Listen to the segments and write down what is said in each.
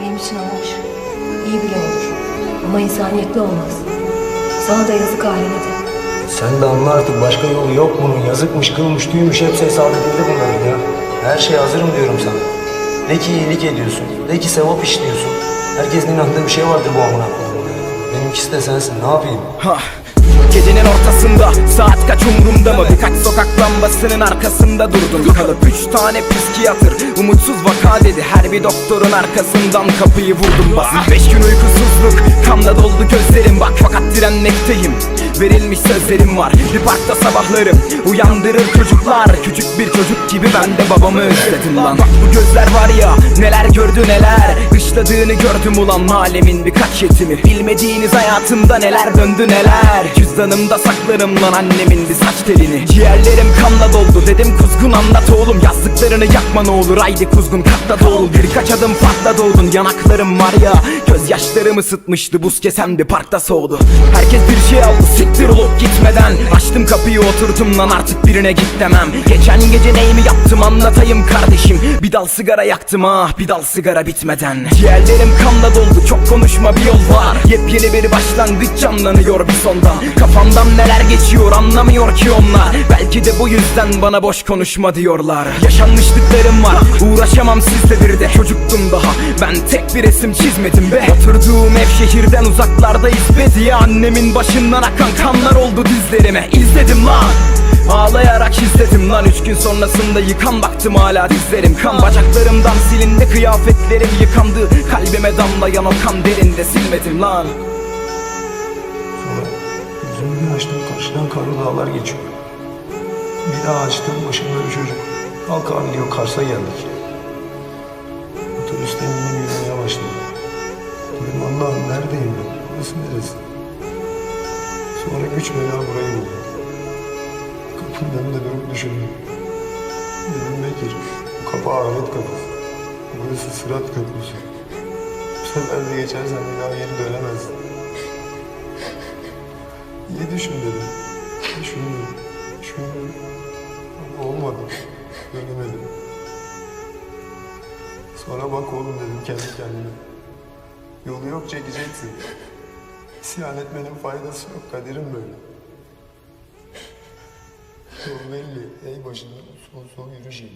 Benim için hoş. iyi bile olur. Ama insaniyetli olmaz. Sana da yazık haline de. Sen de anla artık başka yolu yok bunun. Yazıkmış, kılmış, tüymüş hepsi hesap edildi bunların ya. Her şey hazırım diyorum sana. De ki iyilik ediyorsun. De ki sevap işliyorsun. Herkesin inandığı bir şey vardır bu amına koyduğum. Benimkisi de sensin. Ne yapayım? Ha. Gecenin ortasında saat kaç umurumda mı? Birkaç sokak lambasının arkasında durdum. Kalıp üç tane psikiyatr Umutsuz vaka dedi. Her bir doktorun arkasından kapıyı vurdum. Basın. Beş gün uykusuzluk Kanla doldu gözlerim. Bak fakat direnmekteyim Verilmiş sözlerim var. Bir parkta sabahlarım Uyandırır çocuklar. Küçük bir çocuk gibi ben de babamı özledim lan. Bak bu gözler var ya Neler gördü neler. Dışladığını gördüm ulan mahallemin birkaç yetimi. Bilmediğiniz hayatımda neler döndü neler. Cüzdanımda saklarım lan annemin bir saç telini. Ciğerlerim kanla doldu dedim kuzgun anlat oğlum. Yazdıklarını yakma ne olur haydi kuzgun katla doğul Birkaç adım farkla doğdun yanaklarım var ya. Gözyaşlarım ısıtmıştı buz kesemdi parkta soğudu. Herkes bir şey aldı siktir olup gitmeden Açtım kapıyı oturdum lan artık birine git demem. Geçen gece neyimi yaptım anlatayım kardeşim. Bir dal sigara yaktım ah bir dal sigara bitmeden. Ciğerlerim kanla doldu çok konuşma bir yol var. Yepyeni bir başlangıç canlanıyor bir sondan Kafamdan neler geçiyor anlamıyor ki onlar. Belki de bu yüzden bana boş konuşma diyorlar. Yaşanmışlıklarım var uğraşamam sizle bir de. Çocuktum daha ben tek bir resim çizmedim be. Oturduğum ev şehirden uzaklardayız be. Diye Annemin başından akan kanlar oldu dizlerime İzledim lan Ağlayarak izledim lan üç gün sonrasında yıkan baktım hala dizlerim Kan bacaklarımdan silindi kıyafetlerim yıkandı Kalbime damlayan o kan derinde silmedim lan gözümü açtım karşıdan karlı dağlar geçiyor. Bir daha açtım başımda bir çocuk. Kalk abi diyor Kars'a geldik. Otobüsten indim yürümeye başladım. Dedim Allah'ım neredeyim ben? Burası neresi? Sonra güç bela burayı buldum. Kapının önünde durup düşündüm. Dedim Bekir, bu kapı ahiret kapısı. Burası sırat köprüsü. Bu sefer de geçersen bir daha geri dönemezsin. İyi düşün dedim. Düşündüm. Düşündüm. Ama olmadı. Dönemedim. Sonra bak oğlum dedim kendi kendime. Yolu yok çekeceksin. İsyan etmenin faydası yok. Kaderim böyle. Yol belli. Ey başına son son yürü şimdi.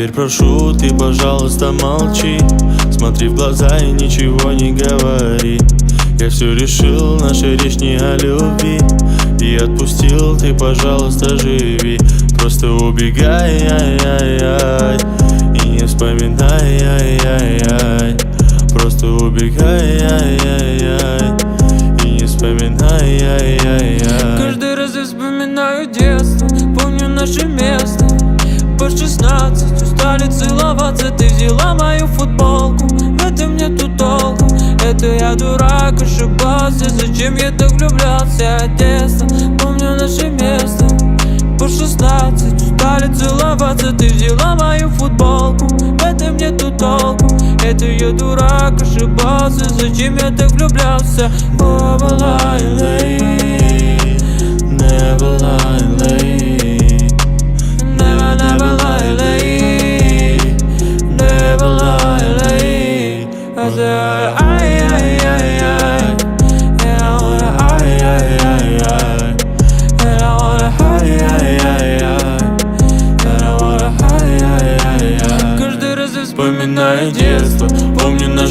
Теперь прошу, ты, пожалуйста, молчи. Смотри в глаза и ничего не говори. Я все решил, наша речь не о любви. И отпустил, ты, пожалуйста, живи. Просто убегай, ай-яй-яй. И не вспоминай, ай-яй-яй. Просто убегай, ай-яй-яй. И не вспоминай, ай-яй-яй. Каждый раз я вспоминаю детство Помню наше место По 16 устали целоваться. Ты взяла мою футболку В этом нету толку. Это я дурак, ошибался. Зачем я так влюблялся? Детство, помню наше место. По 16 устали целоваться. Ты взяла мою футболку В этом нету толку. Это я дурак, ошибался. Зачем я так влюблялся? Never lie, late Never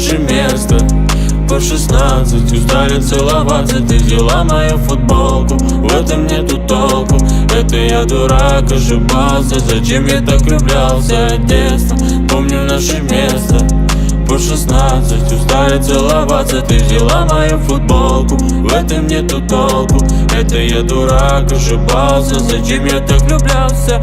наше место по 16 Устали целоваться, ты взяла мою футболку. В этом нету толку Это я дурак, ошибался. Зачем я так влюблялся Детство, помню наше место. По шестнадцать Устали целоваться, ты взяла мою футболку. В этом нету толку, это я дурак, ошибался. Зачем я так влюблялся?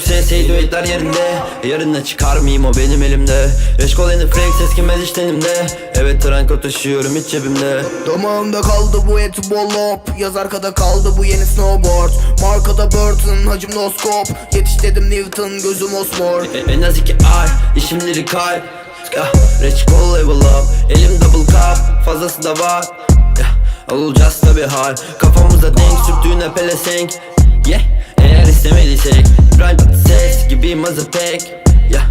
SS'yi düetler yerinde. Yarına çıkar mıyım o benim elimde? Eşkol yeni flex eskimez hiç tenimde Evet tranko taşıyorum hiç cebimde. Damağımda kaldı bu eti bollop Yaz arkada kaldı bu yeni snowboard. Markada Burton hacim no scope Yetiş dedim Newton gözüm osmor. E- En az iki ay işimleri kalp Ya reçkol level up. Elim double cup fazlası da var. Ya olacağız tabi hal. Kafamıza denk sürttüğüne pelesenk Yeah eğer istemediysek Prime ses gibi mazapek Yeah.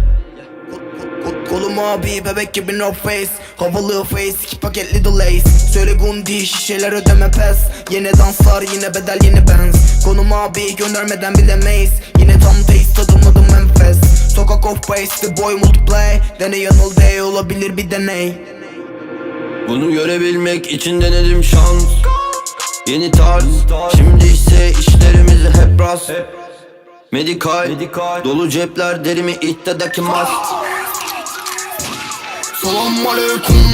Kol- Kolum abi bebek gibi no face. Havalı face iki paket little lace Söyle gundi şişeler ödeme pes. Yine danslar yine bedel yeni benz. Konum abi göndermeden bilemeyiz Yine tam taste tadımladım enfes Sokak off base the boy multiplay Deney yanıl day olabilir bir deney. Bunu görebilmek için denedim şans. Yeni tarz Şimdi ise işlerimiz hep rast Medikal, Dolu cepler derimi ihtidaki mask Selam aleyküm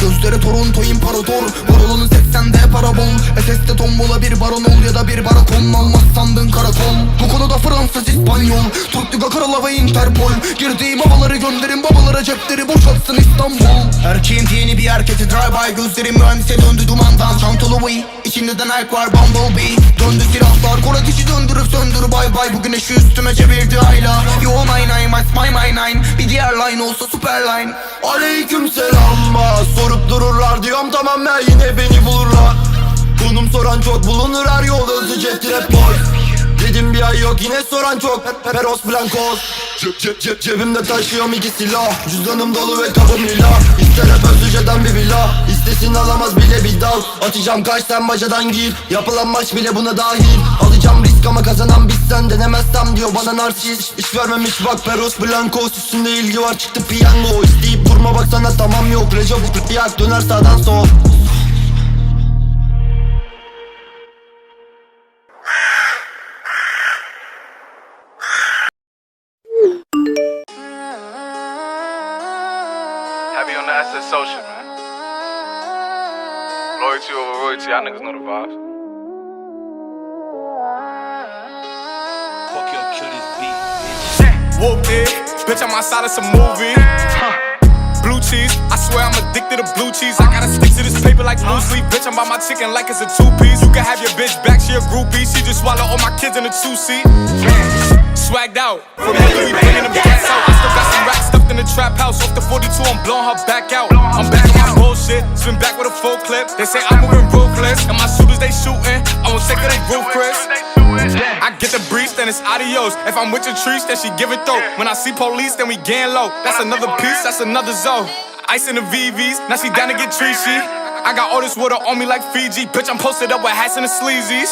Gözleri Toronto imparator Barolun 80'de parabol. SS'de tombola bir baron ol ya da bir baraton. Almaz sandın karakol. Bu konuda Fransız İspanyol. Türk Liga Kralı ve Interpol. Girdiğim havaları gönderin babalara cepleri boşaltsın İstanbul. Erkeğin yeni bir hareketi drive by Gözlerim mühendise döndü dumandan. Çantalı Wii İçinde de Nike var Bumblebee. Döndü silahlar Kor ateşi döndürüp söndür bay bay. Bu güneşi üstüme çevirdi ayla. Yo my nine my my my nine. Bir diğer line olsa super line. Aleyküm selam Sorup dururlar diyorum tamam ya yine beni bulurlar. Konum soran çok bulunur her yol özü cep trap boy. Dedim bir ay yok yine soran çok. Peros Blancos. Cep cep cep cebimde taşıyorum iki silah. Cüzdanım dolu ve kapım lila İster hep özüceden bir villa İstesin alamaz bile bir dal. Atacağım kaç sen bacadan gir. Yapılan maç bile buna dahil. Alacağım risk ama kazanan biz sen denemezsem diyor bana narsist. İş vermemiş bak Peros Blancos Üstünde ilgi var. Çıktı piyango. İsteyip durma baksana tamam yok. Recep yak. Döner sağdan sol Loyalty over royalty, y'all niggas know the vibes. Fuck your kill this beat. Whooped eh, it, bitch, I'm outside of some movie. Huh. Blue cheese, I swear I'm addicted to blue cheese. I gotta stick to this paper like blue sleep. Bitch, I'm by my chicken like it's a two piece. You can have your bitch back, she a groupie. She just swallow all my kids in a two seat. Swagged out, from here we bringing trap house. Off the 42, I'm blowing her back out. I'm back on my bullshit, spin back with a full clip. They say I'm moving ruthless, and my shooters they shooting. I won't take of they Chris. I get the breeze, then it's adios. If I'm with your trees, then she give it though. When I see police, then we gang low. That's another piece, that's another zone. Ice in the VVs, now she down to get treachy. I got all this water on me like Fiji. Bitch, I'm posted up with hats and the sleazies.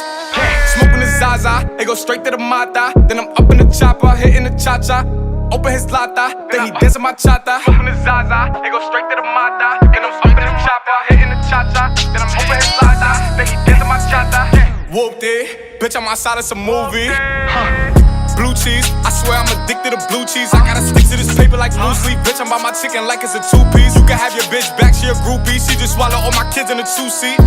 Smoking the Zaza, they go straight to the Mata. Then I'm up in the chopper, hitting the cha cha. Open his lata, then he dancing my chata. Smoking the Zaza, they go straight to the Mata. And I'm in the chopper, hitting the cha cha. Then I'm open his lata, then he dancing my chata. Whooped it, bitch, I'm outside it's a movie. Blue cheese, I swear I'm addicted to blue cheese. I gotta stick to this paper like blue sleep. Bitch, I'm by my chicken like it's a two piece. You can have your bitch back, she a groupie. She just swallow all my kids in a two seat.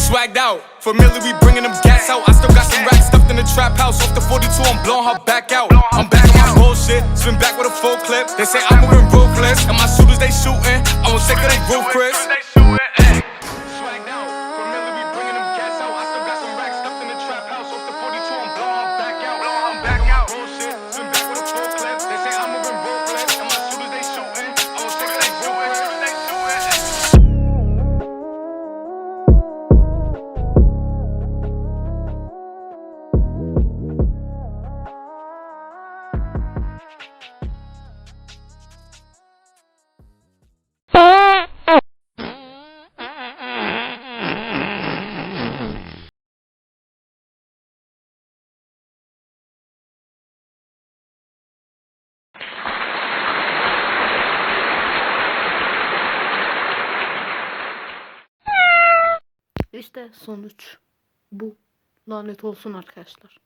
Swagged out, familiar, we bringing them gas out. I still got some racks stuffed in the trap house. Off the 42, I'm blowing her back out. I'm back on my bullshit, spin back with a full clip. They say I'm moving ruthless, and my shooters they shooting. I won't take it, they roof, İşte sonuç bu. Lanet olsun arkadaşlar.